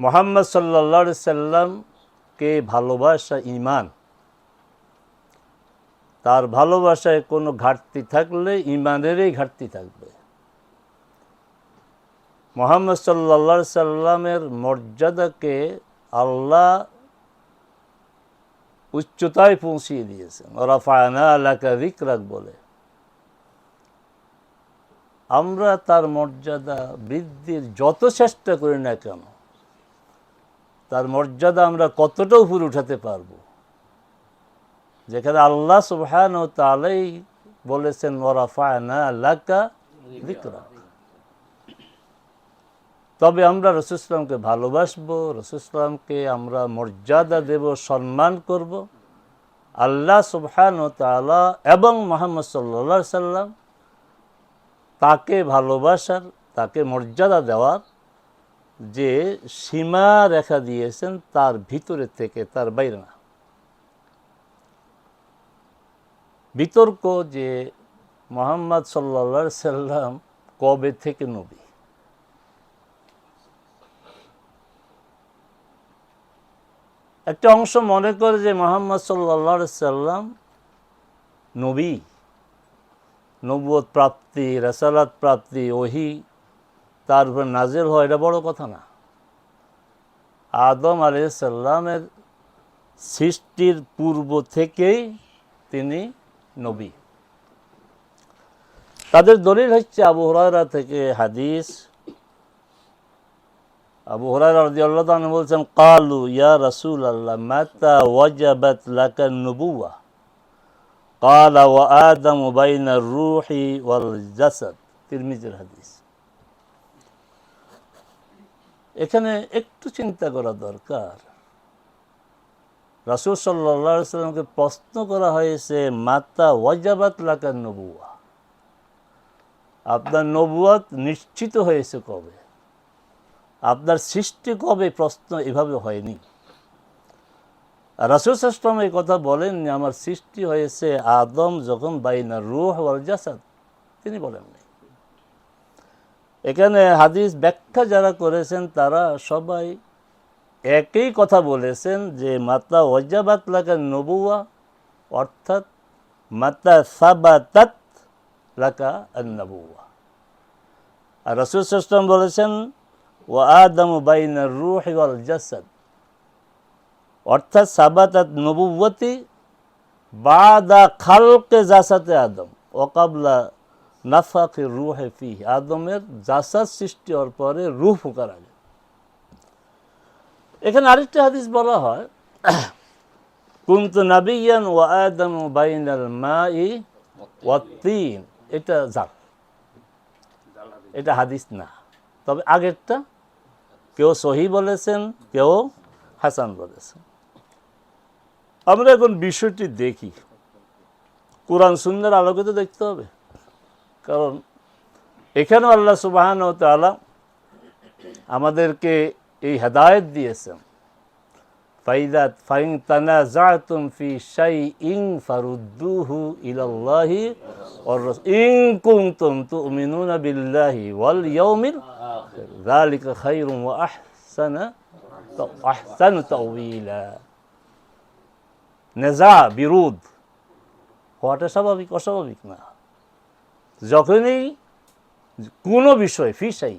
মোহাম্মদ সাল্লা সাল্লামকে ভালোবাসা ইমান তার ভালোবাসায় কোনো ঘাটতি থাকলে ইমানেরই ঘাটতি থাকবে। মোহাম্মদ সাল্লা সাল্লামের মর্যাদাকে আল্লাহ উচ্চতায় পৌঁছিয়ে দিয়েছেন। ওরা ফায়না এলাকা রিকরাক বলে। আমরা তার মর্যাদা বৃদ্ধির যত চেষ্টা করি না কেন তার মর্যাদা আমরা কতটা উপরে উঠাতে পারব? যেখানে আল্লাহ সুবহান ও তালাই বলেছেন ওরাফায়না তবে আমরা রসুলামকে ভালোবাসবো রসুলামকে আমরা মর্যাদা দেব, সম্মান করব। আল্লাহ সুবহান ও তালা এবং মোহাম্মদ সাল্লা সাল্লাম তাকে ভালোবাসার, তাকে মর্যাদা দেওয়ার যে সীমা রেখা দিয়েছেন তার ভিতরে থেকে, তার বাইরে না। বিতর্ক যে মোহাম্মদ সাল্লা সাল্লাম কবে থেকে নবী? একটা অংশ মনে করে যে মোহাম্মদ সাল্লা সাল্লাম নবী। নবুয়ত প্রাপ্তি, রেসালাত প্রাপ্তি, ওহি তার উপর নাজেল হয় এটা বড় কথা না আদম আলাইসাল্লামের সৃষ্টির পূর্ব থেকেই তিনি নবী তাদের দলিল হচ্ছে আবু হরারা থেকে হাদিস আবু হরারা রাদিয়াল্লাহু তাআলা বলছেন কালু ইয়া রাসূল আল্লাহ মাতা ওয়াজাবাত লাকা নবুওয়া قال وآدم بين الروح والجسد তিরমিজির হাদিস এখানে একটু চিন্তা করা দরকার। রাসুল সাল্লা সাল্লামকে প্রশ্ন করা হয়েছে, মাতা ওয়াজাবাত লাকার নবুয়া আপনার নবুয়াত নিশ্চিত হয়েছে কবে? আপনার সৃষ্টি কবে প্রশ্ন এভাবে হয়নি? রাসুল সাল্লাম এই কথা বলেন আমার সৃষ্টি হয়েছে আদম যখন বাইনা রুহ ওয়াল জাসাদ। তিনি বলেননি। এখানে হাদিস ব্যাখ্যা যারা করেছেন, তারা সবাই একই কথা বলেছেন যে, মাতা ওয়াজাবাত লাকা নবুয়া অর্থাৎ মাতা সাবাতাত লাকা নবুয়া আর রসুল সাল্লাম বলেছেন ও আদম বাইনা রুহ ওয়াল জাসাদ। অর্থাৎ সাবাতাত নবুবতী বাদা খালকে জাসাতে আদম ওকাবলা নাফাকে রুহে ফি আদমের জাসাদ সৃষ্টি হওয়ার পরে রুহ ফুকার আগে। এখানে আরেকটা হাদিস বলা হয়, কুন্ত নাবিয়ান ও আদম বাইনাল মাই ওয়াতিন এটা জাল। এটা হাদিস না। তবে আগেরটা কেউ সহি বলেছেন, কেউ হাসান বলেছেন। আমরা এখন বিষয়টি দেখি। কোরআন সুন্দর আলোকিত দেখতে হবে। কারণ এখানেও আল্লাহ সুবাহান তালা আমাদেরকে এই হেদায়ত দিয়েছেন। ফাইদাত ফাইন তানা জাতুম ফি শাই ইং ফারুদ্দুহু ইলাল্লাহি ইং কুনতুম তুমিনুনা বিল্লাহি ওয়াল ইয়াউমিল যালিকা খায়রুম ওয়া আহসানা আহসানু তাওয়িলা। নেজা বিরোধ হওয়াটা স্বাভাবিক, অস্বাভাবিক না। যখনই কোনো বিষয় ফিসাই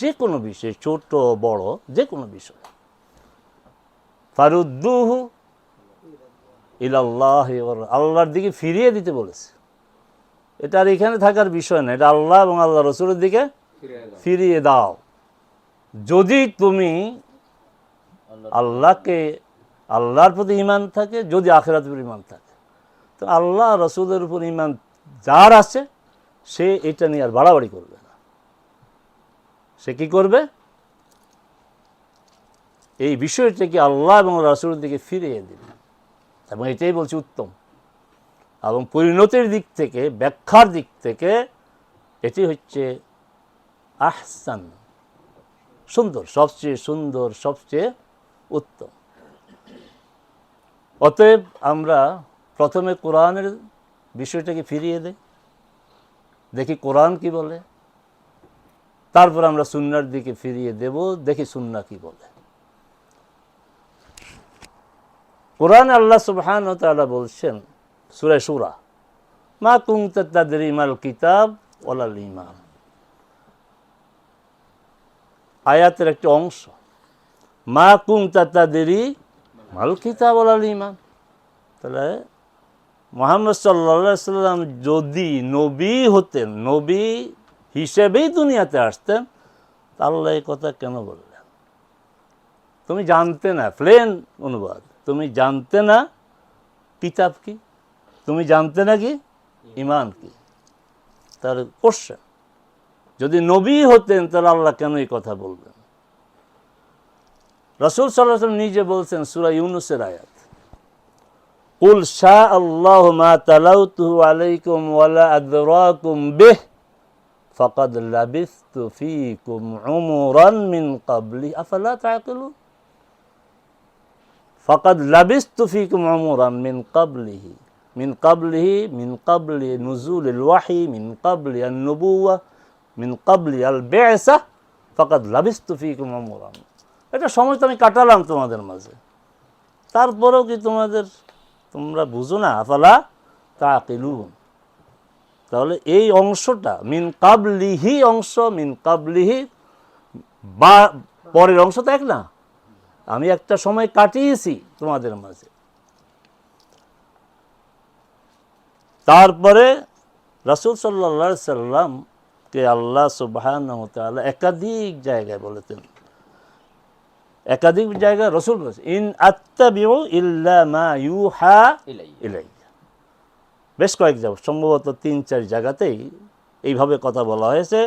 যে কোনো বিষয়, ছোট, বড়, যে কোনো বিষয়। ফারুদ্দুহু ইলাল্লাহ আল্লাহর দিকে ফিরিয়ে দিতে বলেছে। এটা আর এখানে থাকার বিষয় না, এটা আল্লাহ এবং আল্লাহ রসুলের দিকে ফিরিয়ে দাও। যদি তুমি আল্লাহকে, আল্লাহর প্রতি ইমান থাকে, যদি আখেরাতের ইমান থাকে। তো আল্লাহ রসুলের উপর ইমান যার আছে সে এটা নিয়ে আর বাড়াবাড়ি করবে না। সে কি করবে? এই বিষয়টাকে আল্লাহ এবং রসুলের দিকে ফিরিয়ে দিবে। এবং এটাই বলছি উত্তম। এবং পরিণতির দিক থেকে, ব্যাখ্যার দিক থেকে এটি হচ্ছে আহসান। সুন্দর, সবচেয়ে সুন্দর, সবচেয়ে উত্তম। অতএব আমরা প্রথমে কোরআনের বিষয়টাকে ফিরিয়ে দেই। দেখি কোরআন কি বলে? তারপর আমরা সুন্নার দিকে ফিরিয়ে দেব, দেখি সুন্না কি বলে। কোরআন আল্লাহ সুবহান তালা বলছেন, সুরে সুরা মা কুমতাদিমাল কিতাব ওলাল ইমাম আয়াতের একটি অংশ, মা কুমতাদি মাল কিতাব ওলাল ইমাম তাহলে মোহাম্মদ সাল্লা সাল্লাম যদি নবী হতেন, নবী হিসেবেই দুনিয়াতে আসতেন তাহলে এই কথা কেন বললেন? তুমি জানতে না, প্লেন অনুবাদ, তুমি জানতে না কিতাব কি? তুমি জানতে না কি? ইমান কি? তার কোশ্চেন যদি নবী হতেন, তাহলে আল্লাহ কেন এই কথা বলবেন? রসুল সাল্লাহ নিজে বলছেন, সুরা ইউনুসের আয়াত। কুল শাহ আল্লাহ মা তালাউতু আলাইকুম ওয়ালা আদরাকুম বিহ, ফকদ লাবিস্তু ফিকুম উমরান মিন কাবলি আফালা তাআকিলু ফকদ লাবিস্তু ফিকুম উমরান মিন কাবলিহি মিন কাবলিহি মিন কাবলি নুজুল ওয়াহি, মিন কাবলি আন-নুবুওয়া, মিন কাবলি আল-বিআসা ফকদ লাবিস্তু ফিকুম উমরান। এটা সময় তো আমি কাটালাম তোমাদের মাঝে। তারপরেও কি তোমাদের তোমরা বুঝো না, আফালা তাকিলুন তাহলে এই অংশটা, মিন কাবলিহি অংশ, মিন কাবলিহি বা পরের অংশ তো এক না। আমি একটা সময় কাটিয়েছি তোমাদের মাঝে। তারপরে রাসুল সাল্লা সাল্লামকে আল্লাহ সুবাহান একাধিক জায়গায় বলেছেন। একাধিক জায়গায় রসুল বলেছে ইন আত্মাবিউ ইল্লা মা ইউহা ইলাই ইলাইয়া। বেশ কয়েক জায়গা সম্ভবত তিন চার জায়গাতেই এইভাবে কথা বলা হয়েছে।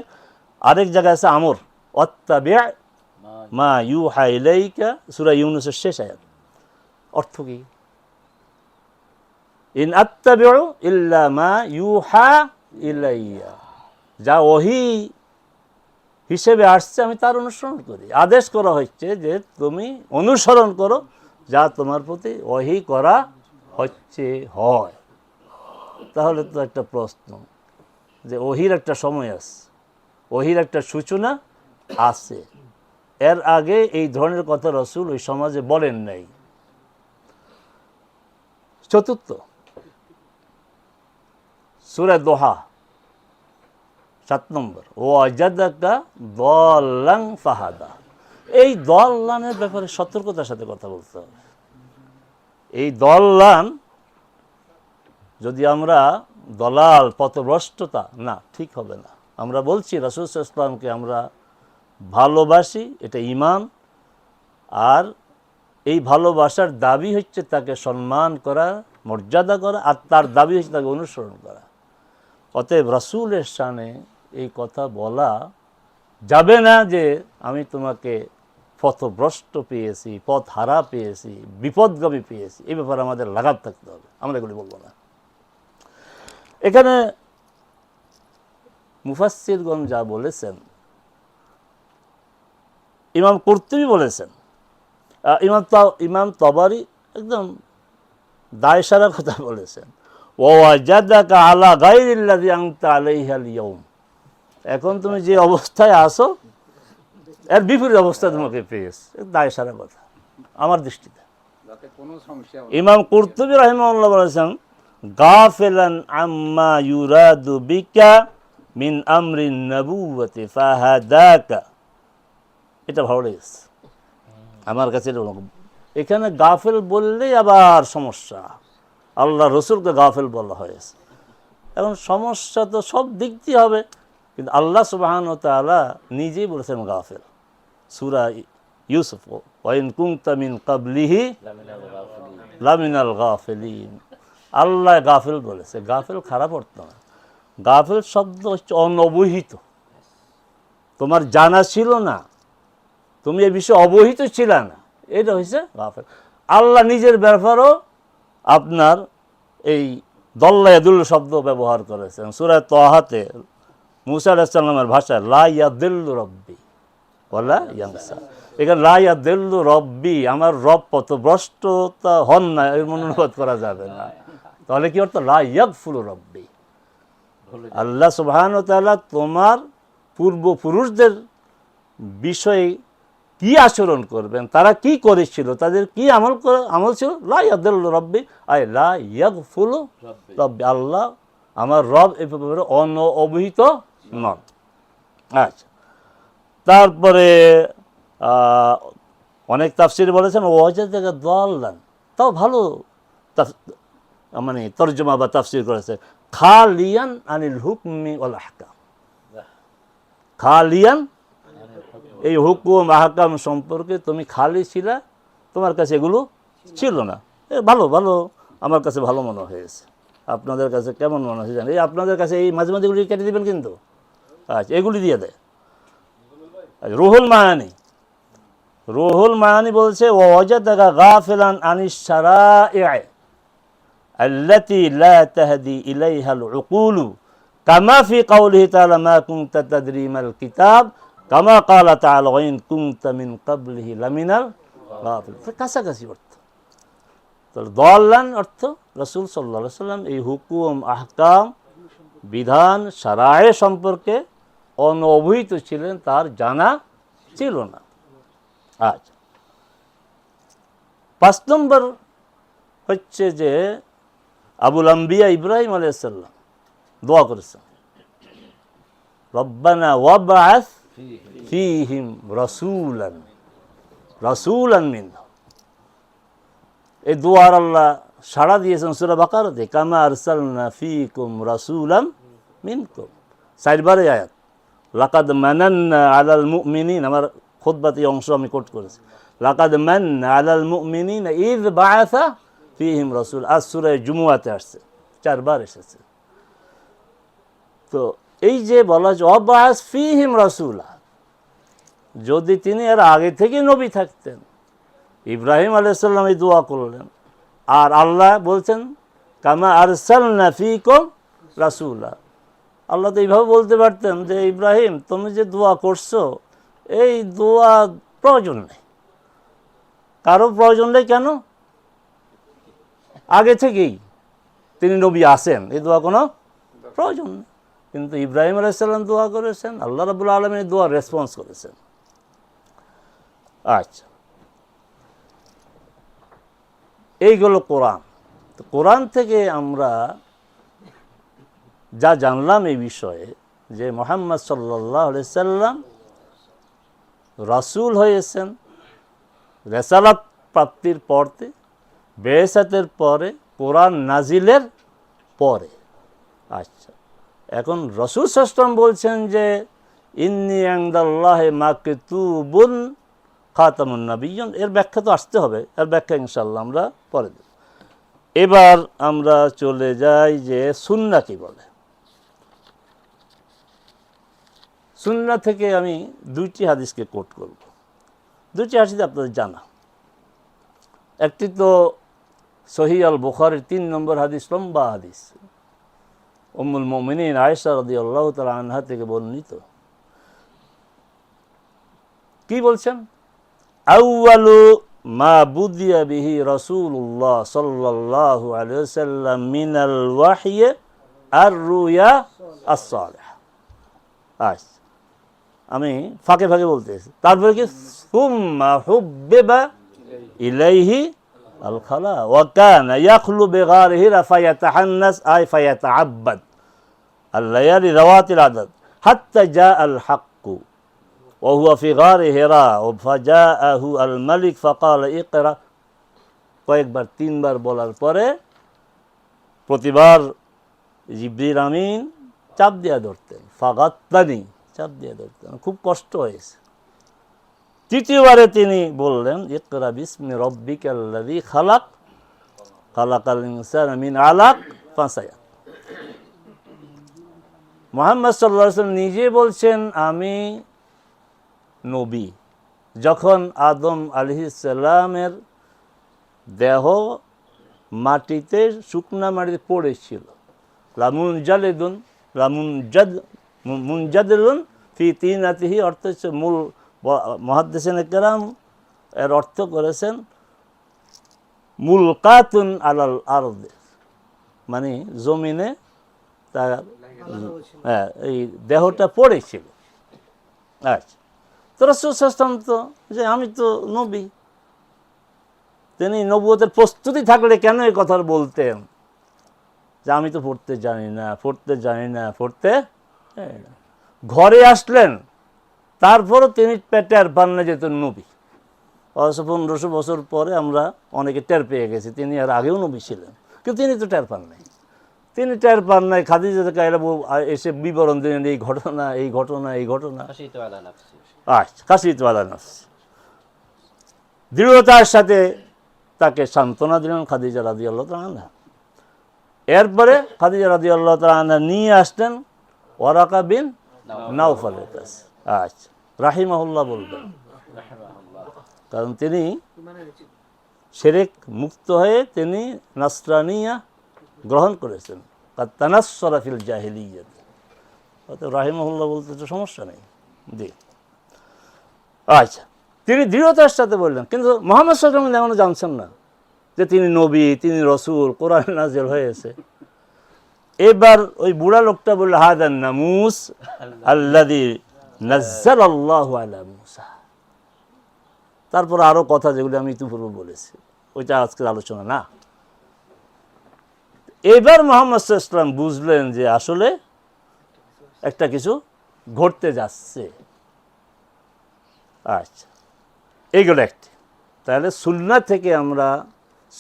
আরেক জায়গায় আছে আমর অত্তাবিয়া মা মা ইউহা ইলাইকা সুরা ইউনুসের শেষ আয়াত। অর্থ কি? ইন আত্তাবিউ ইল্লা মা ইউহা ইলাইয়া। যা ওহি হিসেবে আসছে, আমি তার অনুসরণ করি। আদেশ করা হচ্ছে যে তুমি অনুসরণ করো, যা তোমার প্রতি ওহি করা হচ্ছে, হয়। তাহলে তো একটা প্রশ্ন যে ওহির একটা সময় আছে ওহির একটা সূচনা আছে। এর আগে এই ধরনের কথা রসুল ওই সমাজে বলেন নাই। চতুর্থ, সুরে দোহা। সাত নম্বর ও অজাদাকা দলাং ফাহাদা। এই দল্লানের ব্যাপারে সতর্কতার সাথে কথা বলতে হবে। এই দল্লান যদি আমরা দলাল, পথভ্রষ্টতা, না, ঠিক হবে না। আমরা বলছি, রাসুল ইসলামকে আমরা ভালোবাসি, এটা ইমান আর এই ভালোবাসার দাবি হচ্ছে তাকে সম্মান করা, মর্যাদা করা, আর তার দাবি হচ্ছে তাকে অনুসরণ করা। অতএব রাসুলের সানে এই কথা বলা যাবে না যে আমি তোমাকে পথভ্রষ্ট পেয়েছি পথ হারা পেয়েছি, বিপদগামী পেয়েছি। এই ব্যাপারে আমাদের লাগাত থাকতে হবে। আমরা এগুলি বলব না। এখানে মুফাসিরগণ যা বলেছেন, ইমাম কর্তুবী বলেছেন। ইমাম ইমাম তবারি একদম দায়সারা কথা বলেছেন। ও আলা গাইরিল্লাযী আনতা আলাইহাল ইয়াউম। এখন তুমি যে অবস্থায় আসো এর বিপরীত অবস্থা তোমাকে পেয়েছে। দায়সারা কথা। আমার দৃষ্টিতে। ইমাম কুরতুবী রাহিমাহুল্লাহ বলেছেন গাফিলান আম্মা ইউরাদু বিকা মিন আমরিন নবুওয়াতি ফাহাদাকা। এটা ভালো লেগেছে। আমার কাছে এটা ওরকম। এখানে গাফেল বললেই আবার সমস্যা। আল্লাহ রসুলকে গাফেল বলা হয়েছে। এখন সমস্যা তো সব দিক দিয়ে হবে। কিন্তু আল্লাহ সুবাহান তাআলা নিজেই বলেছেন গাফেল। সুরা ইউসুফ, ওয়াইন কুংতা মিন কাবলিহি লামিনাল গাফেলিন। আল্লাহ গাফেল বলেছে। গাফেল খারাপ অর্থ না। গাফেল শব্দ হচ্ছে অনবহিত। তোমার জানা ছিল না। তুমি এ বিষয়ে অবহিত ছিল না। এটা হয়েছে গাফেল। আল্লাহ নিজের ব্যাপারও আপনার এই দল্লায়াদুল শব্দ ব্যবহার করেছেন। সুরায় তহাতে মুসা আলাহিসাল্লামের ভাষায়, লা ইয়াদিল্লু রব্বি। বলা ইয়াংসা এখানে লা ইয়াদিল্লু রব্বি, আমার রব পথভ্রষ্টতা হন না এর অনুবাদ করা যাবে না। তাহলে কি অর্থ? লা ইয়াগফুলু রব্বি। আল্লাহ সুবহান তাআলা তোমার পূর্বপুরুষদের বিষয়ে কি আচরণ করবেন? তারা কি করেছিল? তাদের কি আমল করে, আমল ছিল? লা ইয়াদুল রব্বি আই লা ইয়াগফুলু রব্বি। আল্লাহ আমার রব এ ব্যাপারে অন অবহিত নন। আচ্ছা। তারপরে অনেক তাফসির বলেছেন ওয়াজা জায়গা দল্লান। তাও ভালো মানে তর্জমা বা তাফসির করেছে। খালিয়ান আনিল হুকমি ওল আহকাম। খালিয়ান? এই হুকুম, আহকাম সম্পর্কে তুমি খালি ছিলা, তোমার কাছে এগুলো ছিল না। এ ভালো ভালো, আমার কাছে ভালো মনে হয়েছে। আপনাদের কাছে কেমন মনে হয়েছে জানি আপনাদের কাছে এই মাঝে মাঝে কেটে দেবেন কিন্তু। আচ্ছা এগুলি দিয়ে দেয় আচ্ছা রুহুল মায়ানি রুহুল মায়ানি বলছে ও অজাদাগা গাফিলান আনিস সারা এআই আল্লাতি লা তাহদি ইলাইহাল উকুলু কামা ফি কাউলিহি তাআলা মা তাদ্রি মাল কিতাব কামা কালা তাআলা ওয়াইন কুনতা মিন ক্বাবলিহি লামিনাল গাফিল। কাছাকাছি অর্থ। তাহলে দল্লান অর্থ রসুল সাল্লাহ সাল্লাম এই হুকুম, আহকাম, বিধান সারায় সম্পর্কে অনবহিত ছিলেন তার জানা ছিল না। আচ্ছা। পাঁচ নম্বর হচ্ছে যে আবুল আম্বিয়া ইব্রাহিম আলাইসাল্লাম দোয়া করেছেন। রব্বানা ওয়াবাস ফিহিম রসুলান রসুলান মিন এই দোয়ার আল্লাহ সাড়া দিয়েছেন সুরা বাকারতে, কামা আরসালনা ফিকুম রাসূলাম মিনকুম। চারবারে আয়াত। লাকাদ আলাল মুমিনিন, আমার খুতবাতে এই অংশ আমি কোট করেছি। লাকাদ মান্না আলাল মুমিনিন ঈদ বাআসা ফিহিম রাসূল। আজ সূরা জুমুয়াতে আসছে, চারবার এসেছে। তো এই যে বলা যে অবাস ফিহিম রাসূলা। যদি তিনি এর আগে থেকে নবী থাকতেন, ইব্রাহিম আলাইসাল্লাম এই দোয়া করলেন, আর আল্লাহ বলছেন, কামা আরসালনা ফিকুম রাসূলা। আল্লাহ তো এইভাবে বলতে পারতেন যে, ইব্রাহিম, তুমি যে দোয়া করছ, এই দোয়া প্রয়োজন নেই। কারও প্রয়োজন নেই কেন? আগে থেকেই তিনি নবী আসেন এই দোয়া কোনো প্রয়োজন নেই। কিন্তু ইব্রাহিম আলাইসাল্লাম দোয়া করেছেন, আল্লাহ রাবুল আলমী দোয়া রেসপন্স করেছেন। আচ্ছা। এইগুলো কোরআন। তো কোরআন থেকে আমরা যা জানলাম এই বিষয়ে যে মোহাম্মদ সাল্লাহ সাল্লাম রাসূল হয়েছেন। রেসালাত প্রাপ্তির পরতে বেসাতের পরে, কোরআন নাজিলের পরে। আচ্ছা এখন রসুল সাস্টম বলছেন যে, ইন্নি আংদাল্লাহ মাকে তুবুন খাতামুন নবীন এর ব্যাখ্যা তো আসতে হবে, এর ব্যাখ্যা ইনশাল্লাহ আমরা পরে দেব। এবার আমরা চলে যাই যে সুন্না কি বলে। সুন্না থেকে আমি দুইটি হাদিসকে কোট করব। দুইটি হাদিস আপনাদের জানা। একটি তো সহি আল বুখারের তিন নম্বর হাদিস, লম্বা হাদিস। উম্মুল মোমিনিন আয়েশা রদি আল্লাহ তালা আনহা থেকে বর্ণিত। কি বলছেন? আউয়ালু মা বুদিয়া বিহি রসুল্লাহ সাল্লাল্লাহু আলাইহি ওয়াসাল্লাম মিনাল ওয়াহিয়ে আর রুয়া as-সালিহ আচ্ছা। আমি ফাঁকে ফাঁকে বলতেছি তারপরে কি সুম্মা হুব্বিবা ইলাইহি আল খালা ওয়া কানা ইয়াখলু বিগারিহি ফায়াতাহান্নাস আই ফায়াতাআব্বাদ الليالي ذوات العدد حتى جاء الحق وهو في غار هراء فجاءه الملك فقال اقرا কয়েকবার তিনবার বলার পরে প্রতিবার জিব্রিল আমিন চাপ দিয়া ধরতেন ফাগাত্তানি চাপ দিয়ে ধরতেন খুব কষ্ট হয়েছে। তৃতীয়বারে তিনি বললেন, ইকরা বিসমি রব্বিকাল্লাযী খালাক, খালাকাল ইনসানা মিন আলাক ফাসায়া মোহাম্মদ সাল্লাম নিজে বলছেন, আমি নবী। যখন আদম আলহিসাল্লামের দেহ মাটিতে, শুকনা মাটিতে পড়েছিল, লামুন জালেদুন, লামুন জাদ মুনজাদুন ফি তিন আতিহি অর্থ হচ্ছে মূল মহাদ্দেসেন কেরাম। এর অর্থ করেছেন, মুলকাতুন আলাল আরদে মানে জমিনে তার হ্যাঁ এই দেহটা পড়েছিল। আচ্ছা। তো তো যে আমি তো নবী, তিনি নবুয়তের প্রস্তুতি থাকলে কেন এই কথা বলতেন? যে আমি তো পড়তে জানি না, পড়তে জানি না, পড়তে। ঘরে আসলেন তারপরও তিনি টের পান না যে নবী। অবশ্য পনেরোশো বছর পরে আমরা অনেকে টের পেয়ে গেছি তিনি আর আগেও নবী ছিলেন কিন্তু তিনি তো টের পান নাই। তিনি টের পান নাই খাদিজাতে কাইলা এসে বিবরণ দিলেন এই ঘটনা এই ঘটনা এই ঘটনা। আচ্ছা কাশিত আলা দৃঢ়তার সাথে তাকে সান্ত্বনা দিলেন খাদিজা রাজি আল্লাহ তালা এরপরে খাদিজা রাজি আল্লাহ তালা নিয়ে আসতেন ওয়ারাকা বিন নাওফালের কাছে আচ্ছা রাহিমাহুল্লাহ বলবেন। কারণ তিনি সেরেক মুক্ত হয়ে তিনি নাসরানিয়া গ্রহণ করেছেন। তার তানাসরাফিল জাহিলিয়াত। অর্থাৎ রাহিমাহুল্লাহ বলতে তো সমস্যা নেই। জি। আচ্ছা তিনি দৃঢ়তার সাথে বললেন, কিন্তু মোহাম্মদ সাল্লাম এখনও জানছেন না যে তিনি নবী, তিনি রসুল, কোরআন নাজির হয়েছে। এবার ওই বুড়া লোকটা বলল হাদান নামুস আল্লাহ তারপর আরও কথা যেগুলো আমি ইতিপূর্বে বলেছি, ওইটা আজকের আলোচনা না। এবার মোহাম্মদ ইসলাম বুঝলেন যে আসলে একটা কিছু ঘটতে যাচ্ছে। আচ্ছা এইগুলো একটি। তাহলে সুন্না থেকে আমরা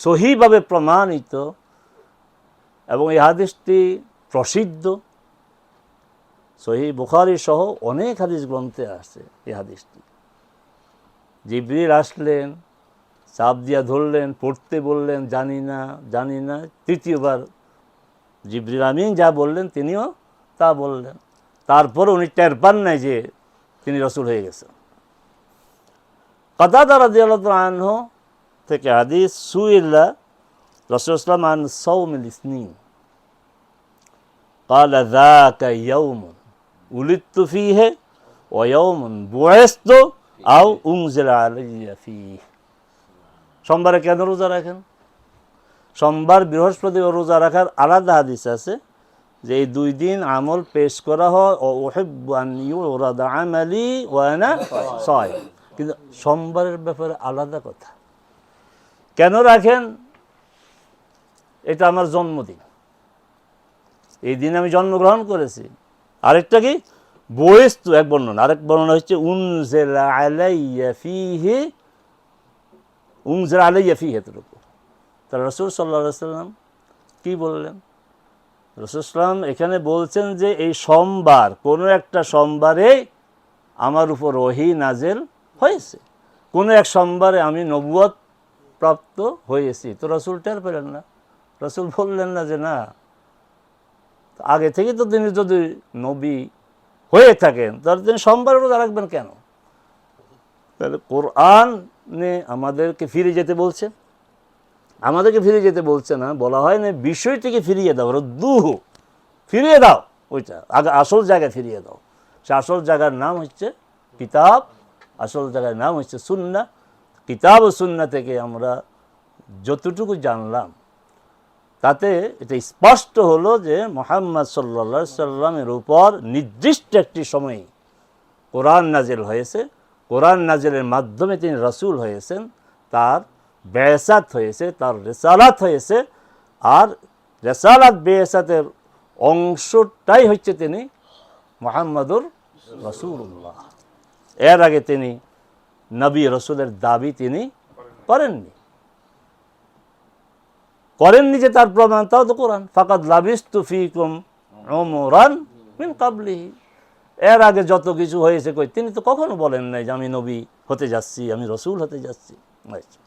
সহিভাবে প্রমাণিত এবং এই হাদিসটি প্রসিদ্ধ। সহি বুখারি সহ অনেক হাদিস গ্রন্থে আছে এই হাদিসটি। জিবরিল আসলেন, চাপ দিয়া ধরলেন, পড়তে বললেন, জানি না জানি না। তৃতীয়বার জিবরিল আমিন যা বললেন তিনিও তা বললেন। তারপর উনি টের পান নাই যে তিনি রসুল হয়ে গেছেন। কাতাদা রাদিয়াল্লাহু আনহু থেকে হাদিস সুইল্লা রসুল ইসলাম আন সৌমিল ইসনিন قال ذاك يوم ولدت فيه ويوم بعثت أو أنزل علي فيه সোমবারে কেন রোজা রাখেন সোমবার বৃহস্পতিবার রোজা রাখার আলাদা হাদিস আছে যে এই দুই দিন আমল পেশ করা হয় ও ওহেব্বু আন ইউরাদা আমালি ওয়ানা ছয় কিন্তু সোমবারের ব্যাপারে আলাদা কথা কেন রাখেন এটা আমার জন্মদিন। এই দিন আমি জন্মগ্রহণ করেছি। আরেকটা কি? বয়েস্তু, এক বর্ণনা। আরেক বর্ণনা হচ্ছে, উনজেলা আলাইয়া রসুল সাল্লা সাল্লাম কী বললেন? রসুলাম এখানে বলছেন যে, এই সোমবার, কোনো একটা সোমবারে আমার উপর ওহি নাজেল হয়েছে। কোনো এক সোমবারে আমি নবুয়ত প্রাপ্ত হয়েছি। তো রসুল টের পেলেন না। রসুল বললেন না যে, না, আগে থেকে তো তিনি যদি নবী হয়ে থাকেন, তাহলে তিনি সোমবার রোজা রাখবেন কেন? তাহলে কোরআন কোরআনে আমাদেরকে ফিরে যেতে বলছে। আমাদেরকে ফিরে যেতে বলছে না, বলা হয় না, বিষয়টিকে ফিরিয়ে দাও দুহু ফিরিয়ে দাও ওইটা, আগে আসল জায়গায় ফিরিয়ে দাও। সে আসল জায়গার নাম হচ্ছে কিতাব, আসল জায়গার নাম হচ্ছে সুন্না কিতাব ও সুন্না থেকে আমরা যতটুকু জানলাম তাতে এটা স্পষ্ট হলো যে মোহাম্মদ সাল্লা সাল্লামের উপর নির্দিষ্ট একটি সময়ে কোরআন নাজেল হয়েছে। কোরআন নাজেলের মাধ্যমে তিনি রসুল হয়েছেন, তার বেসাত হয়েছে, তার রেসালাত হয়েছে। আর রেসালাত বেসাতের অংশটাই হচ্ছে তিনি মোহাম্মদুর রসুল্লাহ এর আগে তিনি নবী রসুলের দাবি তিনি করেননি। করেননি যে তার প্রমাণ, তাও তো কোরআন। ফাকাদ লাবিস্তু ফিকুম ওমরান মিন কাবলিহি। এর আগে যত কিছু হয়েছে কই, তিনি তো কখনো বলেন নাই যে আমি নবী হতে যাচ্ছি, আমি রসুল হতে যাচ্ছি। আচ্ছা।